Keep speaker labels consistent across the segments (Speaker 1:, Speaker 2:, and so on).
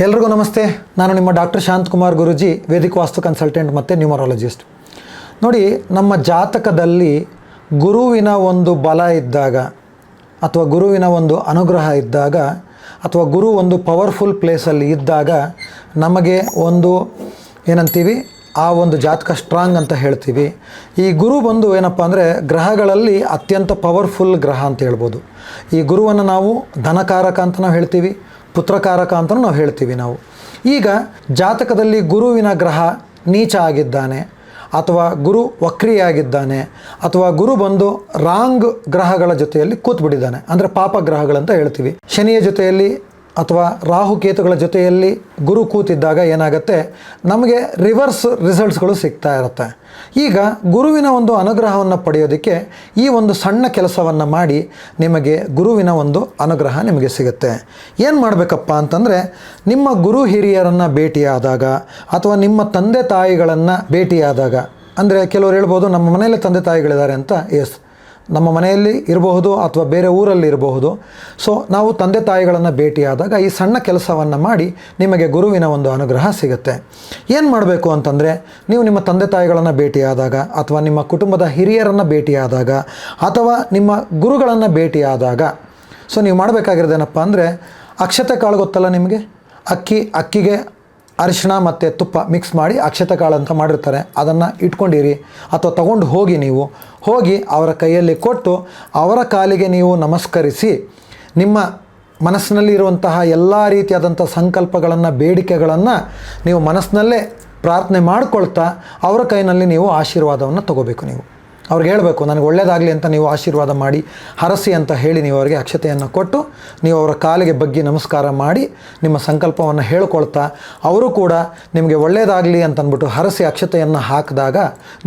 Speaker 1: ಎಲ್ರಿಗೂ ನಮಸ್ತೆ. ನಾನು ನಿಮ್ಮ ಡಾಕ್ಟರ್ ಶಾಂತಕುಮಾರ್ ಗುರುಜಿ, ವೇದಿಕ ವಾಸ್ತು ಕನ್ಸಲ್ಟೆಂಟ್ ಮತ್ತು ನ್ಯೂಮರಾಲಜಿಸ್ಟ್. ನೋಡಿ, ನಮ್ಮ ಜಾತಕದಲ್ಲಿ ಗುರುವಿನ ಒಂದು ಬಲ ಇದ್ದಾಗ ಅಥವಾ ಗುರುವಿನ ಒಂದು ಅನುಗ್ರಹ ಇದ್ದಾಗ ಅಥವಾ ಗುರು ಒಂದು ಪವರ್ಫುಲ್ ಪ್ಲೇಸಲ್ಲಿ ಇದ್ದಾಗ ನಮಗೆ ಒಂದು ಏನಂತೀವಿ, ಆ ಒಂದು ಜಾತಕ ಸ್ಟ್ರಾಂಗ್ ಅಂತ ಹೇಳ್ತೀವಿ. ಈ ಗುರು ಬಂದು ಏನಪ್ಪ ಅಂದರೆ ಗ್ರಹಗಳಲ್ಲಿ ಅತ್ಯಂತ ಪವರ್ಫುಲ್ ಗ್ರಹ ಅಂತ ಹೇಳ್ಬೋದು. ಈ ಗುರುವನ್ನು ನಾವು ಧನಕಾರಕ ಅಂತ ನಾವು ಹೇಳ್ತೀವಿ ಪುತ್ರಕಾರಕ ಅಂತಲೂ ನಾವು ಹೇಳ್ತೀವಿ ನಾವು. ಈಗ ಜಾತಕದಲ್ಲಿ ಗುರುವಿನ ಗ್ರಹ ನೀಚ ಆಗಿದ್ದಾನೆ, ಅಥವಾ ಗುರು ವಕ್ರಿಯಾಗಿದ್ದಾನೆ, ಅಥವಾ ಗುರು ಬಂದು ರಾಂಗ್ ಗ್ರಹಗಳ ಜೊತೆಯಲ್ಲಿ ಕೂತ್ಬಿಟ್ಟಿದ್ದಾನೆ, ಅಂದರೆ ಪಾಪ ಗ್ರಹಗಳಂತ ಹೇಳ್ತೀವಿ. ಶನಿಯ ಜೊತೆಯಲ್ಲಿ ಅಥವಾ ರಾಹುಕೇತುಗಳ ಜೊತೆಯಲ್ಲಿ ಗುರು ಕೂತಿದ್ದಾಗ ಏನಾಗುತ್ತೆ? ನಮಗೆ ರಿವರ್ಸ್ ರಿಸಲ್ಟ್ಸ್ಗಳು ಸಿಗ್ತಾ ಇರುತ್ತೆ. ಈಗ ಗುರುವಿನ ಒಂದು ಅನುಗ್ರಹವನ್ನು ಪಡೆಯೋದಕ್ಕೆ ಈ ಒಂದು ಸಣ್ಣ ಕೆಲಸವನ್ನು ಮಾಡಿ ನಿಮಗೆ ಗುರುವಿನ ಒಂದು ಅನುಗ್ರಹ ನಿಮಗೆ ಸಿಗುತ್ತೆ. ಏನು ಮಾಡಬೇಕಪ್ಪ ಅಂತಂದರೆ, ನಿಮ್ಮ ಗುರು ಹಿರಿಯರನ್ನು ಭೇಟಿಯಾದಾಗ ಅಥವಾ ನಿಮ್ಮ ತಂದೆ ತಾಯಿಗಳನ್ನು ಭೇಟಿಯಾದಾಗ, ಅಂದರೆ ಕೆಲವರು ಹೇಳ್ಬೋದು, ನಮ್ಮ ಮನೆಯಲ್ಲೇ ತಂದೆ ತಾಯಿಗಳಿದ್ದಾರೆ ಅಂತ ಎಸ್ ನಮ್ಮ ಮನೆಯಲ್ಲಿ ಇರಬಹುದು ಅಥವಾ ಬೇರೆ ಊರಲ್ಲಿ ಇರಬಹುದು. ಸೊ ನಾವು ತಂದೆ ತಾಯಿಗಳನ್ನು ಭೇಟಿಯಾದಾಗ ಈ ಸಣ್ಣ ಕೆಲಸವನ್ನು ಮಾಡಿ ನಿಮಗೆ ಗುರುವಿನ ಒಂದು ಅನುಗ್ರಹ ಸಿಗುತ್ತೆ. ಏನು ಮಾಡಬೇಕು ಅಂತಂದರೆ, ನೀವು ನಿಮ್ಮ ತಂದೆ ತಾಯಿಗಳನ್ನು ಭೇಟಿಯಾದಾಗ ಅಥವಾ ನಿಮ್ಮ ಕುಟುಂಬದ ಹಿರಿಯರನ್ನು ಭೇಟಿಯಾದಾಗ ಅಥವಾ ನಿಮ್ಮ ಗುರುಗಳನ್ನು ಭೇಟಿಯಾದಾಗ ಸೊ ನೀವು ಮಾಡಬೇಕಾಗಿರೋದೇನಪ್ಪ ಅಂದರೆ, ಅಕ್ಷತೆ ಕಾಳು ಗೊತ್ತಲ್ಲ ನಿಮಗೆ? ಅಕ್ಕಿ, ಅಕ್ಕಿಗೆ ಅರಿಶಿಣ ಮತ್ತು ತುಪ್ಪ ಮಿಕ್ಸ್ ಮಾಡಿ ಅಕ್ಷತೆ ಕಾಳು ಅಂತ ಮಾಡಿರ್ತಾರೆ. ಅದನ್ನು ಇಟ್ಕೊಂಡಿರಿ ಅಥವಾ ತಗೊಂಡು ಹೋಗಿ ನೀವು. ಹೋಗಿ ಅವರ ಕೈಯಲ್ಲಿ ಕೊಟ್ಟು ಅವರ ಕಾಲಿಗೆ ನೀವು ನಮಸ್ಕರಿಸಿ ನಿಮ್ಮ ಮನಸ್ಸಿನಲ್ಲಿ ಇರುವಂತಹ ಎಲ್ಲ ರೀತಿಯಾದಂಥ ಸಂಕಲ್ಪಗಳನ್ನು, ಬೇಡಿಕೆಗಳನ್ನು ನೀವು ಮನಸ್ಸಿನಲ್ಲೇ ಪ್ರಾರ್ಥನೆ ಮಾಡಿಕೊಳ್ತಾ ಅವರ ಕೈನಲ್ಲಿ ನೀವು ಆಶೀರ್ವಾದವನ್ನು ತಗೋಬೇಕು ನೀವು. ಅವ್ರಿಗೆ ಹೇಳಬೇಕು, ನನಗೆ ಒಳ್ಳೆಯದಾಗಲಿ ಅಂತ ನೀವು ಆಶೀರ್ವಾದ ಮಾಡಿ, ಹರಸಿ ಅಂತ ಹೇಳಿ ನೀವು ಅವರಿಗೆ ಅಕ್ಷತೆಯನ್ನು ಕೊಟ್ಟು, ನೀವು ಅವರ ಕಾಲಿಗೆ ಬಗ್ಗಿ ನಮಸ್ಕಾರ ಮಾಡಿ, ನಿಮ್ಮ ಸಂಕಲ್ಪವನ್ನು ಹೇಳ್ಕೊಳ್ತಾ, ಅವರು ಕೂಡ ನಿಮಗೆ ಒಳ್ಳೆಯದಾಗಲಿ ಅಂತಂದ್ಬಿಟ್ಟು ಹರಸಿ ಅಕ್ಷತೆಯನ್ನು ಹಾಕಿದಾಗ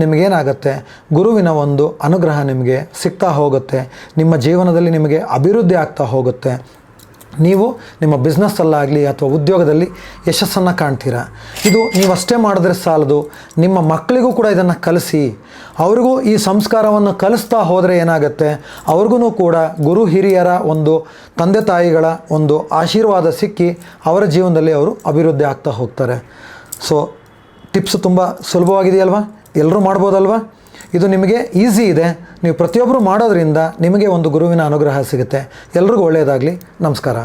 Speaker 1: ನಿಮಗೇನಾಗುತ್ತೆ? ಗುರುವಿನ ಒಂದು ಅನುಗ್ರಹ ನಿಮಗೆ ಸಿಗ್ತಾ ಹೋಗುತ್ತೆ, ನಿಮ್ಮ ಜೀವನದಲ್ಲಿ ನಿಮಗೆ ಅಭಿವೃದ್ಧಿ ಆಗ್ತಾ ಹೋಗುತ್ತೆ ನೀವು ನಿಮ್ಮ ಬಿಸ್ನೆಸ್ಸಲ್ಲಾಗಲಿ ಅಥವಾ ಉದ್ಯೋಗದಲ್ಲಿ ಯಶಸ್ಸನ್ನು ಕಾಣ್ತೀರಾ? ಇದು ನೀವಷ್ಟೇ ಮಾಡಿದ್ರೆ ಸಾಲದು. ನಿಮ್ಮ ಮಕ್ಕಳಿಗೂ ಕೂಡ ಇದನ್ನು ಕಲಿಸಿ. ಅವ್ರಿಗೂ ಈ ಸಂಸ್ಕಾರವನ್ನು ಕಲಿಸ್ತಾ ಹೋದರೆ ಏನಾಗುತ್ತೆ? ಅವ್ರಿಗೂ ಕೂಡ ಗುರು ಹಿರಿಯರ ಒಂದು ತಂದೆ ತಾಯಿಗಳ ಒಂದು ಆಶೀರ್ವಾದ ಸಿಕ್ಕಿ ಅವರ ಜೀವನದಲ್ಲಿ ಅವರು ಅಭಿವೃದ್ಧಿ ಆಗ್ತಾ ಹೋಗ್ತಾರೆ. ಸೊ ಟಿಪ್ಸ್ ತುಂಬ ಸುಲಭವಾಗಿದೆಯಲ್ವಾ? ಎಲ್ಲರೂ ಮಾಡ್ಬೋದಲ್ವಾ? ಇದು ನಿಮಗೆ ಈಸಿ ಇದೆ. ನೀವು ಪ್ರತಿಯೊಬ್ಬರು ಮಾಡೋದರಿಂದ ನಿಮಗೆ ಒಂದು ಗುರುವಿನ ಅನುಗ್ರಹ ಸಿಗುತ್ತೆ. ಎಲ್ರಿಗೂ ಒಳ್ಳೆಯದಾಗಲಿ. ನಮಸ್ಕಾರ.